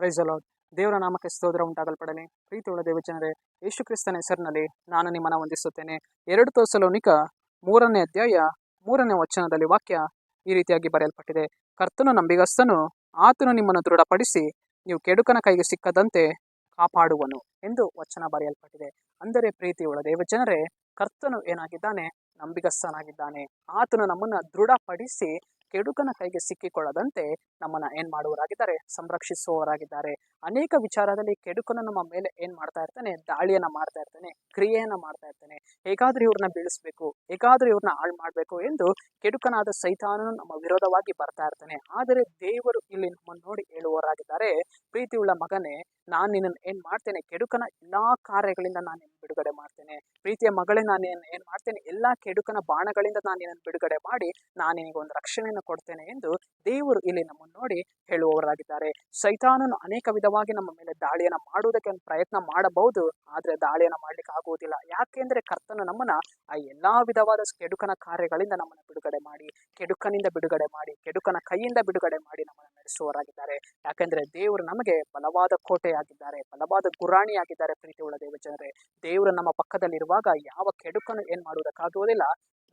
Price ಅಲಾಡ್ ದೇವರ ನಾಮಕ್ಕೆ ಸ್ತೋತ್ರ ಉಂಟಾಗಲ್ಪಡಲಿ. ಪ್ರೀತಿಯುಳ್ಳ ದೇವಜನರೇ, ಯೇಸು ಕ್ರಿಸ್ತನ ಹೆಸರಿನಲ್ಲಿ ನಾನು ನಿಮ್ಮನ್ನು ವಂದಿಸುತ್ತೇನೆ. ಎರಡು ತೋಸಲೋನಿಕ ಮೂರನೇ ಅಧ್ಯಾಯ ಮೂರನೇ ವಚನದಲ್ಲಿ ವಾಕ್ಯ ಈ ರೀತಿಯಾಗಿ ಬರೆಯಲ್ಪಟ್ಟಿದೆ. ಕರ್ತನು ನಂಬಿಗಸ್ತನು, ಆತನು ನಿಮ್ಮನ್ನು ದೃಢಪಡಿಸಿ, ನೀವು ಕೆಡುಕನ ಕೈಗೆ ಸಿಕ್ಕದಂತೆ ಕಾಪಾಡುವನು ಎಂದು ವಚನ ಬರೆಯಲ್ಪಟ್ಟಿದೆ. ಅಂದರೆ ಪ್ರೀತಿಯುಳ್ಳ ದೇವಜನರೇ, ಕರ್ತನು ಏನಾಗಿದ್ದಾನೆ? ನಂಬಿಗಸ್ತನಾಗಿದ್ದಾನೆ. ಆತನು ನಮ್ಮನ್ನು ದೃಢಪಡಿಸಿ ಕೆಡುಕನ ಕೈಗೆ ಸಿಕ್ಕಿಕೊಳ್ಳದಂತೆ ನಮ್ಮನ್ನ ಏನ್ ಮಾಡುವವರಾಗಿದ್ದಾರೆ, ಸಂರಕ್ಷಿಸುವವರಾಗಿದ್ದಾರೆ. ಅನೇಕ ವಿಚಾರದಲ್ಲಿ ಕೆಡುಕನ ನಮ್ಮ ಮೇಲೆ ಏನ್ ಮಾಡ್ತಾ ಇರ್ತಾನೆ, ದಾಳಿಯನ್ನ ಮಾಡ್ತಾ ಇರ್ತಾನೆ, ಕ್ರಿಯೆಯನ್ನ ಮಾಡ್ತಾ ಇರ್ತಾನೆ. ಹೇಗಾದ್ರೂ ಇವ್ರನ್ನ ಬೀಳಿಸ್ಬೇಕು, ಹೇಗಾದ್ರೂ ಇವ್ರನ್ನ ಹಾಳು ಮಾಡ್ಬೇಕು ಎಂದು ಕೆಡುಕನಾದ ಸೈತಾನನು ನಮ್ಮ ವಿರೋಧವಾಗಿ ಬರ್ತಾ ಇರ್ತಾನೆ. ಆದರೆ ದೇವರು ಇಲ್ಲಿ ನಮ್ಮನ್ನು ನೋಡಿ ಹೇಳುವವರಾಗಿದ್ದಾರೆ, ಪ್ರೀತಿಯುಳ್ಳ ಮಗನೇ, ನಾನು ನಿನ್ನನ್ನು ಏನ್ ಮಾಡ್ತೇನೆ, ಕೆಡುಕನ ಎಲ್ಲಾ ಕಾರ್ಯಗಳಿಂದ ನಾನು ಬಿಡುಗಡೆ ಮಾಡ್ತೇನೆ. ಪ್ರೀತಿಯ ಮಗಳೇ, ನಾನು ಏನು ಏನು ಮಾಡ್ತೇನೆ? ಎಲ್ಲಾ ಕೆಡುಕನ ಬಾಣಗಳಿಂದ ನಾನು ಏನನ್ನು ಬಿಡುಗಡೆ ಮಾಡಿ ನಾನು ನಿನಗೆ ಒಂದು ರಕ್ಷಣೆಯನ್ನು ಕೊಡ್ತೇನೆ ಎಂದು ದೇವರು ಇಲ್ಲಿ ನಮ್ಮನ್ನು ನೋಡಿ ಹೇಳುವವರಾಗಿದ್ದಾರೆ. ಸೈತಾನನು ಅನೇಕ ವಿಧವಾಗಿ ನಮ್ಮ ಮೇಲೆ ದಾಳಿಯನ್ನ ಮಾಡುವುದಕ್ಕೆ ಪ್ರಯತ್ನ ಮಾಡಬಹುದು, ಆದ್ರೆ ದಾಳಿಯನ್ನ ಮಾಡ್ಲಿಕ್ಕೆ ಆಗುವುದಿಲ್ಲ. ಯಾಕೆಂದ್ರೆ ಕರ್ತನು ನಮ್ಮನ್ನ ಆ ಎಲ್ಲಾ ವಿಧವಾದ ಕೆಡುಕನ ಕಾರ್ಯಗಳಿಂದ ನಮ್ಮನ್ನು ಬಿಡುಗಡೆ ಮಾಡಿ, ಕೆಡುಕನಿಂದ ಬಿಡುಗಡೆ ಮಾಡಿ, ಕೆಡುಕನ ಕೈಯಿಂದ ಬಿಡುಗಡೆ ಮಾಡಿ ನಮ್ಮನ್ನು ನಡೆಸುವವರಾಗಿದ್ದಾರೆ. ಯಾಕೆಂದ್ರೆ ದೇವರು ನಮಗೆ ಬಲವಾದ ಕೋಟೆಯಾಗಿದ್ದಾರೆ, ಬಲವಾದ ಗುರಾಣಿಯಾಗಿದ್ದಾರೆ ಪ್ರೀತಿ ಉಳ್ಳ ದೇವಜನರೇ ದೇವರು ನಮ್ಮ ಪಕ್ಕದಲ್ಲಿರುವಾಗ ಯಾವ ಕೆಡುಕನ್ನು ಏನ್ ಮಾಡುವುದಕ್ಕಾಗುವುದಿಲ್ಲ,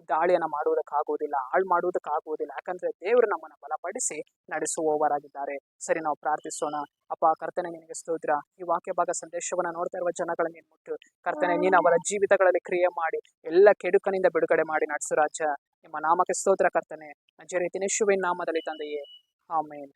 ದಾಳಿಯನ್ನು ಮಾಡುವುದಕ್ಕಾಗುವುದಿಲ್ಲ, ಹಾಳು ಮಾಡುವುದಕ್ಕಾಗುವುದಿಲ್ಲ. ಯಾಕಂದ್ರೆ ದೇವರು ನಮ್ಮನ್ನು ಬಲಪಡಿಸಿ ನಡೆಸುವವರಾಗಿದ್ದಾರೆ. ಸರಿ, ನಾವು ಪ್ರಾರ್ಥಿಸೋಣ. ಅಪ್ಪ, ಕರ್ತನೆ, ನಿನಗೆ ಸ್ತೋತ್ರ. ಈ ವಾಕ್ಯ ಭಾಗ ಸಂದೇಶವನ್ನು ನೋಡ್ತಾ ಇರುವ ಜನಗಳನ್ನ ನೀನು ಮುಟ್ಟು. ಕರ್ತನೆ, ನೀನು ಅವರ ಜೀವಿತಗಳಲ್ಲಿ ಕ್ರಿಯೆ ಮಾಡಿ, ಎಲ್ಲ ಕೆಡುಕನಿಂದ ಬಿಡುಗಡೆ ಮಾಡಿ ನಡೆಸು ರಾಜ. ನಿಮ್ಮ ನಾಮಕ್ಕೆ ಸ್ತೋತ್ರ ಕರ್ತನೆ. ನಜರೇತಿನೇಶುವಿನ ನಾಮದಲ್ಲಿ ತಂದೆಯೇ. ಆಮೇನ್.